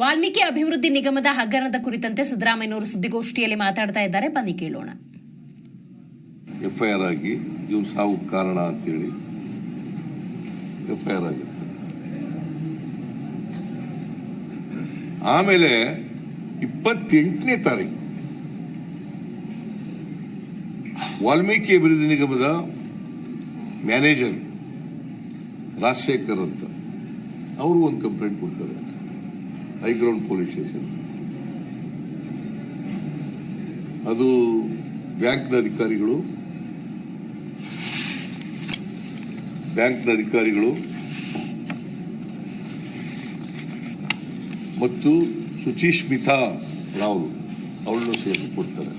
ವಾಲ್ಮೀಕಿ ಅಭಿವೃದ್ಧಿ ನಿಗಮದ ಹಗರಣದ ಕುರಿತಂತೆ ಸಿದ್ದರಾಮಯ್ಯನವರು ಸುದ್ದಿಗೋಷ್ಠಿಯಲ್ಲಿ ಮಾತಾಡ್ತಾ ಇದ್ದಾರೆ. ಬನ್ನಿ, ಕೇಳೋಣ. ಎಫ್ಐಆರ್ ಆಗಿ ಇವ್ರ ಸಾವು ಕಾರಣ ಅಂತೇಳಿ ಎಫ್ಐಆರ್ ಆಗುತ್ತೆ. ಆಮೇಲೆ ಇಪ್ಪತ್ತೆಂಟನೇ ತಾರೀಕು ವಾಲ್ಮೀಕಿ ಅಭಿವೃದ್ಧಿ ನಿಗಮದ ಮ್ಯಾನೇಜರ್ ರಾಜಶೇಖರ್ ಅಂತ, ಅವರು ಒಂದು ಕಂಪ್ಲೇಂಟ್ ಕೊಡ್ತಾರೆ. ಹೈಗ್ರೌಂಡ್ ಪೊಲೀಸ್ ಸ್ಟೇಷನ್ ಅದು ಬ್ಯಾಂಕ್ನ ಅಧಿಕಾರಿಗಳು ಬ್ಯಾಂಕ್ನ ಅಧಿಕಾರಿಗಳು ಮತ್ತು ಸುಚಿಸ್ಮಿತಾ ರಾವ್ ಅವಳನ್ನು ಸೇರಿಸಿ ಕೊಡ್ತಾರೆ.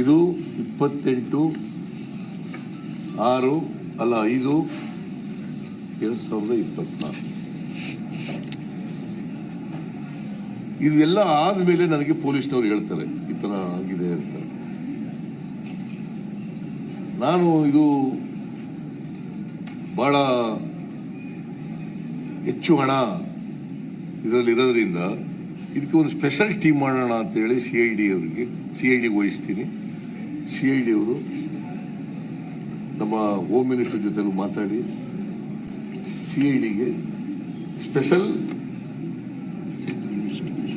ಇದು ಇಪ್ಪತ್ತೆಂಟು, ಆರು ಅಲ್ಲ, ಐದು ಎರಡು ಸಾವಿರದ ಇಪ್ಪತ್ನಾಲ್ಕು ಇದೆಲ್ಲ ಆದಮೇಲೆ ನನಗೆ ಪೊಲೀಸ್ನವ್ರು ಹೇಳ್ತಾರೆ, ಈ ಥರ ಆಗಿದೆ ಅಂತ. ನಾನು ಇದು ಬಹಳ ಹೆಚ್ಚು ಹಣ ಇದರಲ್ಲಿ ಇರೋದ್ರಿಂದ ಇದಕ್ಕೆ ಒಂದು ಸ್ಪೆಷಲ್ ಟೀಮ್ ಮಾಡೋಣ ಅಂತೇಳಿ ಸಿ ಐ ಡಿ ಅವರಿಗೆ ಸಿ ಐ ಡಿಗೆ ವಹಿಸ್ತೀನಿ. ಸಿ ಐ ಡಿ ಅವರು ನಮ್ಮ ಹೋಮ್ ಮಿನಿಸ್ಟರ್ ಜೊತೆಲೂ ಮಾತಾಡಿ ಸಿ ಐ ಡಿಗೆ ಸ್ಪೆಷಲ್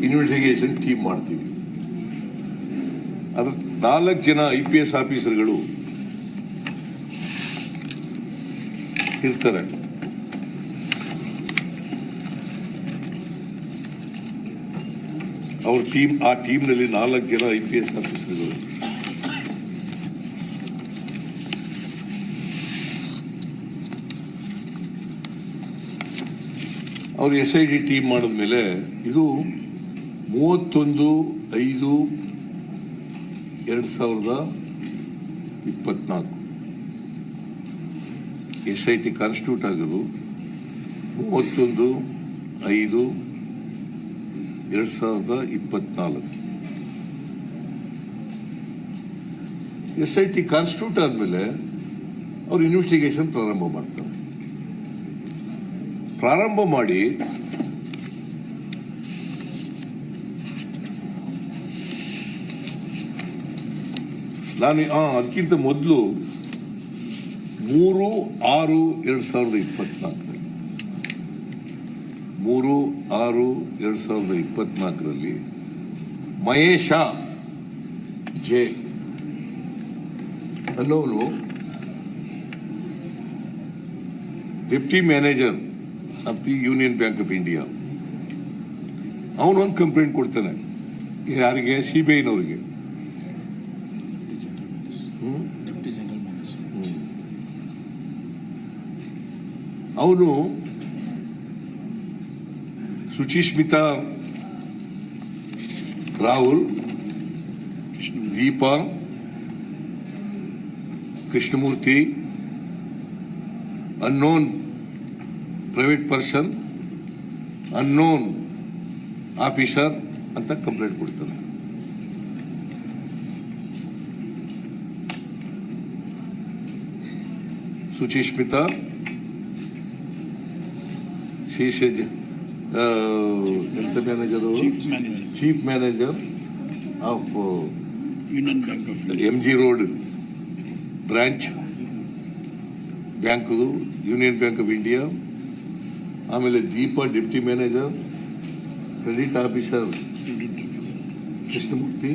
ಇನ್ವೆಸ್ಟಿಗೇಷನ್ ಟೀಮ್ ಮಾಡ್ತೀವಿ. ಅದ್ರ ನಾಲ್ಕು ಜನ ಐ ಪಿ ಎಸ್ ಆಫೀಸರ್ಗಳು ಇರ್ತಾರೆ. ಅವ್ರ ಟೀಮ್ ಆ ಟೀಮ್ನಲ್ಲಿ ನಾಲ್ಕು ಜನ ಐ ಪಿ ಎಸ್ ಆಫೀಸರ್ಗಳು ಅವ್ರು ಎಸ್ ಐ ಡಿ ಟೀಮ್ ಮಾಡಿದ್ಮೇಲೆ ಇದು ಮೂವತ್ತೊಂದು, ಐದು, ಎರಡು ಸಾವಿರದ ಇಪ್ಪತ್ನಾಲ್ಕು. ಎಸ್ ಐ ಟಿ ಕಾನ್ಸ್ಟಿಟ್ಯೂಟ್ ಆಗೋದು ಮೂವತ್ತೊಂದು, ಐದು, ಎರಡು ಸಾವಿರದ ಇಪ್ಪತ್ನಾಲ್ಕು. ಎಸ್ ಐ ಟಿ ಕಾನ್ಸ್ಟಿಟ್ಯೂಟ್ ಆದಮೇಲೆ ಅವ್ರು ಇನ್ವೆಸ್ಟಿಗೇಷನ್ ಪ್ರಾರಂಭ ಮಾಡ್ತಾರೆ. ಪ್ರಾರಂಭ ಮಾಡಿ ನಾನು ಅದಕ್ಕಿಂತ ಮೊದಲು ಮೂರು, ಆರು, ಎರಡು ಸಾವಿರದ ಇಪ್ಪತ್ನಾಲ್ಕರಲ್ಲಿ. ಮೂರು, ಆರು, ಎರಡು ಸಾವಿರದ ಇಪ್ಪತ್ನಾಲ್ಕರಲ್ಲಿ ಮಹೇಶ ಜೆ. ಅನ್ನೋನು deputy manager of the Union Bank of India ಅವನೊಂದು ಕಂಪ್ಲೇಂಟ್ ಕೊಡ್ತಾನೆ ಯಾರಿಗೆ ಸಿ ಬಿ ಐನವ್ರಿಗೆ ಡೆಪ್ಟಿ ಜನರಲ್ ಮ್ಯಾನೇಜರ್ ಅವನು Suchismita Rahul Deepa Krishnamurthy unknown private person unknown officer ಅಂತ ಕಂಪ್ಲೇಂಟ್ ಕೊಡ್ತಾನೆ. ಸುಚಿಸ್ಮಿತಾ ಶೀರ್ಷ ಎಂತ manager chief manager chief manager of Union Bank of M G road branch ಬ್ಯಾಂಕದು Union bank of India ಆಮೇಲೆ Deepa deputy manager, credit officer, Krishnamurthy,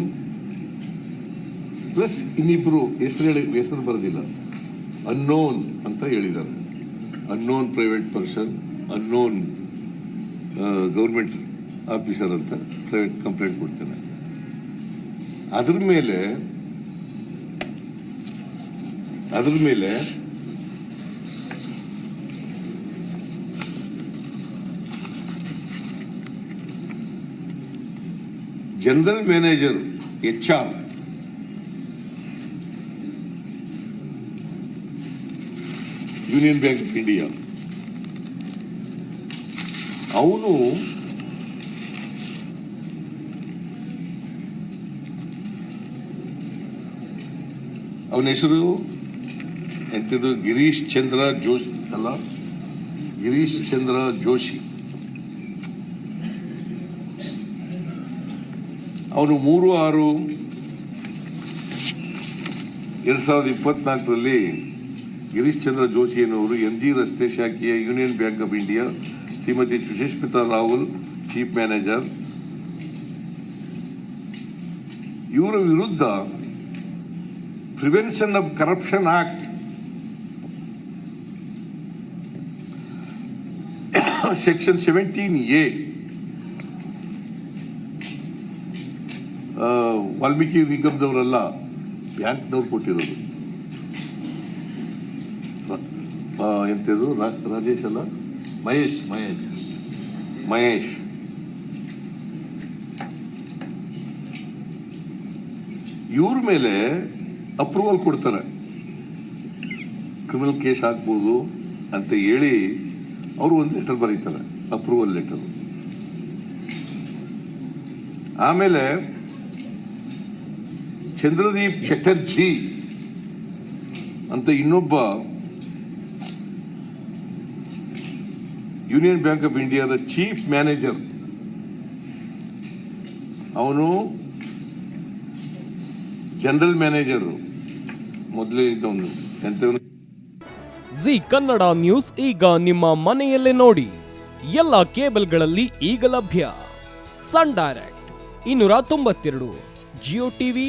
plus ಇನ್ನಿಬ್ರು ಹೆಸರು ಹೇಳಿ ಹೆಸರು ಬರೋದಿಲ್ಲ. Unknown ಅಂತ ಹೇಳಿದ್ದಾರೆ. Unknown private person unknown government officer ಅಂತ private complaint ಕೊಡ್ತೇನೆ. ಅದ್ರ ಮೇಲೆ ಅದ್ರ ಮೇಲೆ general manager H R Union Bank of India ಅವನು ಅವನ ಹೆಸರು ಎಂಥದ್ದು ಗಿರೀಶ್ ಚಂದ್ರ ಜೋಶ್ ಅಲ್ಲ ಗಿರೀಶ್ ಚಂದ್ರ ಜೋಶಿ ಅವನು ಮೂರು ಆರು ಎರಡು ಸಾವಿರದ ಇಪ್ಪತ್ನಾಲ್ಕರಲ್ಲಿ ಗಿರೀಶ್ ಚಂದ್ರ ಜೋಶಿ ಎನ್ನುವರು ಎಂ ಜಿ ರಸ್ತೆ ಶಾಖೆಯ union bank of India Shrimati Susheshmita Rahul, chief manager. ಇವರ ವಿರುದ್ಧ prevention of corruption act section seventeen A Valmiki ನಿಗಮದವರೆಲ್ಲ ಬ್ಯಾಂಕ್ನವ್ರು ಕೊಟ್ಟಿರೋದು. ಆ, ಎಂತದು ರಾ- ರಾಜೇಶ್ ಅಲ್ಲ? ಮಹೇಶ್ ಮಹೇಶ್. ಮಹೇಶ್. ಇವ್ರ ಮೇಲೆ ಅಪ್ರೂವಲ್ ಕೊಡ್ತಾರೆ. ಕ್ರಿಮಿನಲ್ ಕೇಸ್ ಹಾಕ್ಬೋದು ಅಂತ ಹೇಳಿ ಅವರು ಒಂದು ಲೆಟರ್ ಬರೀತಾರೆ ಅಪ್ರೂವಲ್ ಲೆಟರ್. ಆಮೇಲೆ ಚಂದ್ರದೀಪ್ ಚಟರ್ಜಿ ಅಂತ ಇನ್ನೊಬ್ಬ ಯೂನಿಯನ್ ಬ್ಯಾಂಕ್ ಆಫ್ ಇಂಡಿಯಾದ ಚೀಫ್ ಮ್ಯಾನೇಜರ್ ಅವನು ಜನರಲ್ ಮ್ಯಾನೇಜರ್ ಮೊದಲೇ ಇದ್ದವನು. ಜಿ ಕನ್ನಡ ನ್ಯೂಸ್ ಈಗ ನಿಮ್ಮ ಮನೆಯಲ್ಲೇ ನೋಡಿ. ಎಲ್ಲ ಕೇಬಲ್ಗಳಲ್ಲಿ ಈಗ ಲಭ್ಯ. ಸನ್ ಡೈರೆಕ್ಟ್, ಇನ್ನೂರ ತೊಂಬತ್ತೆರಡು, ಜಿಯೋ ಟಿವಿ